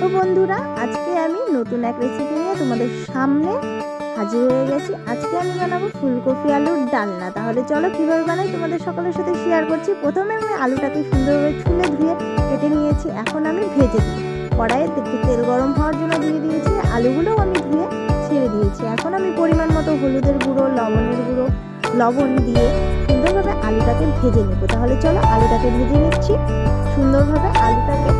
তো বন্ধুরা, আজকে আমি নতুন এক রেসিপি নিয়ে তোমাদের সামনে হাজির হয়ে গেছি। আজকে আমি বানাবো ফুলকপি আলুর ডালনা। তাহলে চলো কীভাবে বানাই তোমাদের সকলের সাথে শেয়ার করছি। প্রথমে আমি আলুটাকে সুন্দরভাবে ছুলে ধুয়ে কেটে নিয়েছি। এখন আমি ভেজে দিই কড়াইয়ে তেল গরম হওয়ার জন্য দিয়ে দিয়েছি। আলুগুলোও আমি ধুয়ে ছেড়ে দিয়েছি। এখন আমি পরিমাণ মতো হলুদের গুঁড়ো, লবণের গুঁড়ো, লবণ দিয়ে সুন্দরভাবে আলুটাকে ভেজে নেব। তাহলে চলো আলুটাকে ভেজে নিচ্ছি। সুন্দরভাবে আলুটাকে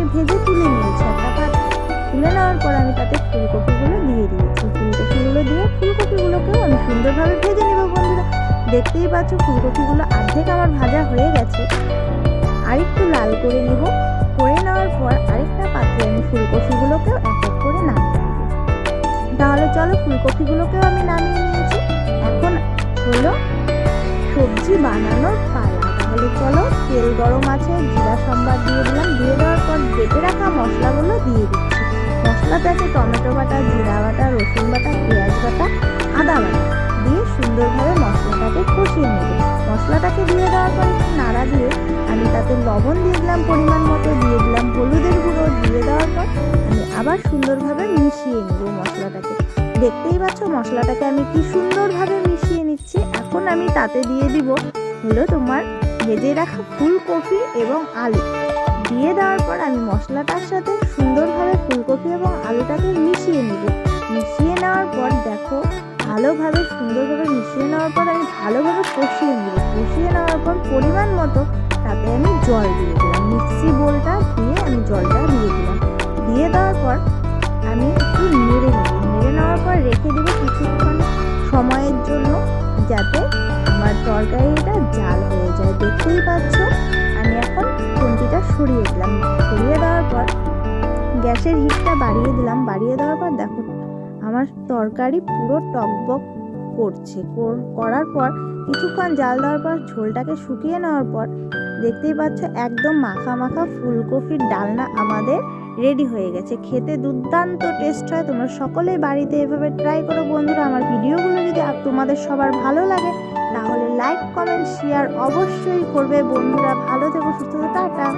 আলুটাকে ভেজে তুলে নিয়েছি। একটা পাত্রে তুলে নেওয়ার পর আমি তাতে ফুলকপিগুলো দিয়ে দিয়েছি। ফুলকপিগুলো দিয়ে ফুলকপিগুলোকেও আমি সুন্দরভাবে ভেজে নেব বন্ধুরা। দেখতেই পাচ্ছ ফুলকপিগুলো অর্ধেক আমার ভাজা হয়ে গেছে। আরেকটু লাল করে নেব। করে নেওয়ার পর আরেকটা পাত্রে আমি ফুলকপিগুলোকেও এক এক করে নেব। তাহলে চলো ফুলকপিগুলোকেও আমি নামিয়ে নিয়েছি। এখন হলো সবজি বানানোর পালা। তাহলে চলো তেল গরম আছে, জিরা সম্বার দিয়ে দিচ্ছি। মশলাতে আছে টমেটো বাটা, জিরা বাটা, রসুন বাটা, পেঁয়াজ বাটা, আদা বাটা দিয়ে সুন্দরভাবে মশলাটাকে কষিয়ে নেব। মশলাটাকে দিয়ে দেওয়ার পর একটু নাড়া দিয়ে আমি তাতে লবণ দিয়ে দিলাম পরিমাণ মতো, দিয়ে দিলাম হলুদের গুঁড়ো, দিয়ে দেওয়ার পর আমি আবার সুন্দরভাবে মিশিয়ে নেব মশলাটাকে। দেখতেই পাচ্ছ মশলাটাকে আমি কি সুন্দরভাবে মিশিয়ে নিচ্ছি। এখন আমি তাতে দিয়ে দিব হলো তোমার ভেজে রাখা ফুলকপি এবং আলু। দিয়ে দেওয়ার পর আমি মশলাটার সাথে সুন্দরভাবে ফুলকপি এবং আলুটাকে মিশিয়ে নেব। মিশিয়ে নেওয়ার পর দেখো, ভালোভাবে, সুন্দরভাবে মিশিয়ে নেওয়ার পর আমি ভালোভাবে কষিয়ে নেব। কষিয়ে নেওয়ার পর পরিমাণ মতো তাতে আমি জল দিয়ে দিলাম। মিক্সি বোলটা দিয়ে আমি জলটা দিয়ে দিলাম। দিয়ে দেওয়ার পর আমি একটু নেড়ে নেব। নেড়ে নেওয়ার পর রেখে দেবো কিছুক্ষণ সময়ের জন্য যাতে আমার তরকারিটা জাল হয়ে যায়। সরিয়ে দিলাম। সরিয়ে দেওয়ার পর গ্যাসের হিটটা বাড়িয়ে দিলাম। বাড়িয়ে দেওয়ার পর দেখো, আমার তরকারি পুরো টকবক করছে। কর- করার পর কিছুক্ষণ জাল দেওয়ার পর, ঝোলটাকে শুকিয়ে নেওয়ার পর দেখতেই পাচ্ছ একদম মাখা মাখা ফুলকপির ডালনা আমাদের রেডি হয়ে গেছে। খেতে দুর্দান্ত টেস্ট হয়। তোমরা সকলেই বাড়িতে এভাবে ট্রাই করো। বন্ধুরা, আমার ভিডিওগুলো যদি তোমাদের সবার ভালো লাগে, তাহলে লাইক কমেন্ট শেয়ার অবশ্যই করবে। বন্ধুরা ভালো থেকো সুস্থ টাটা।